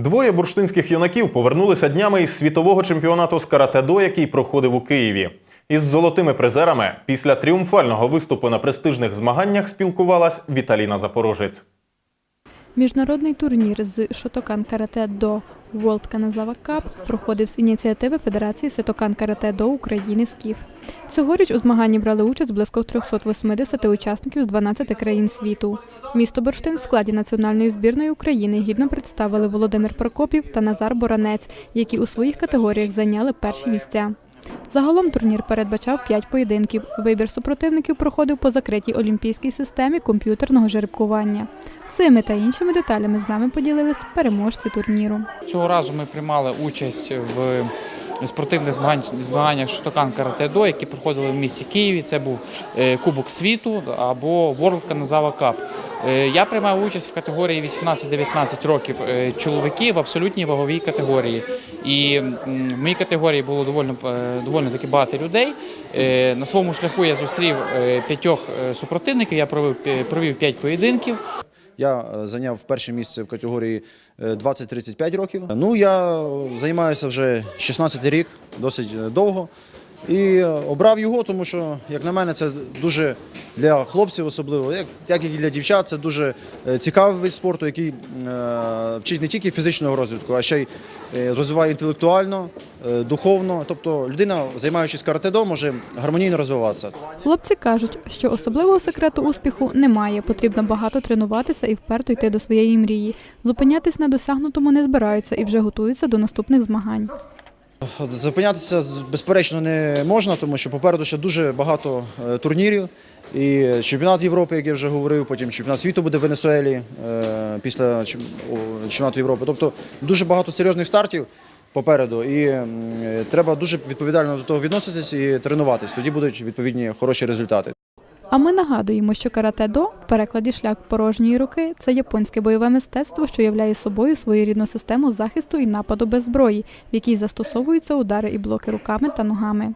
Двоє бурштинських юнаків повернулися днями із світового чемпіонату з каратедо, який проходив у Києві. Із золотими призерами після тріумфального виступу на престижних змаганнях спілкувалась Віталіна Запорожець. Міжнародний турнір з Шотокан Карате до World Каназава Cup проходив з ініціативи Федерації Ситокан Карате до України «Скіф». Цьогоріч у змаганні брали участь близько 380 учасників з 12 країн світу. Місто Бурштин в складі національної збірної України гідно представили Володимир Прокопів та Назар Боранець, які у своїх категоріях зайняли перші місця. Загалом турнір передбачав п'ять поєдинків. Вибір супротивників проходив по закритій олімпійській системі комп'ютерного жеребкування. Цими та іншими деталями з нами поділились переможці турніру. Цього разу ми приймали участь в спортивних змаганнях Шотокан Карате До, які проходили в місті Києві. Це був е, Кубок світу або World Каназава Cup. Е, Я приймав участь в категорії 18-19 років е, чоловіки в абсолютній ваговій категорії. І в моїй категорії було доволі, доволі таки багато людей. На своєму шляху я зустрів п'ятьох супротивників, я провів, провів п'ять поєдинків. Я е, зайняв перше місце в категорії е, 20-35 років. Ну, я займаюся вже 16 рік, досить е, довго. І обрав його, тому що, як на мене, це дуже для хлопців особливо, як, і для дівчат, це дуже е, цікавий вид спорту, який е, вчить не тільки фізичного розвитку, а ще й е, розвиває інтелектуально, духовно. Тобто людина, займаючись каратедо, може гармонійно розвиватися. Хлопці кажуть, що особливого секрету успіху немає. Потрібно багато тренуватися і вперто йти до своєї мрії. Зупинятись на досягнутому не збираються і вже готуються до наступних змагань. Зупинятися безперечно не можна, тому що попереду ще дуже багато е, турнірів. І чемпіонат Європи, як я вже говорив, потім чемпіонат світу буде в Венесуелі е, після чемпіонату Європи. Тобто дуже багато серйозних стартів попереду, і е, треба дуже відповідально до того відноситись і тренуватись. Тоді будуть відповідні хороші результати. А ми нагадуємо, що карате-до в перекладі шлях порожньої руки це японське бойове мистецтво, що являє собою своєрідну систему захисту і нападу без зброї, в якій застосовуються удари і блоки руками та ногами.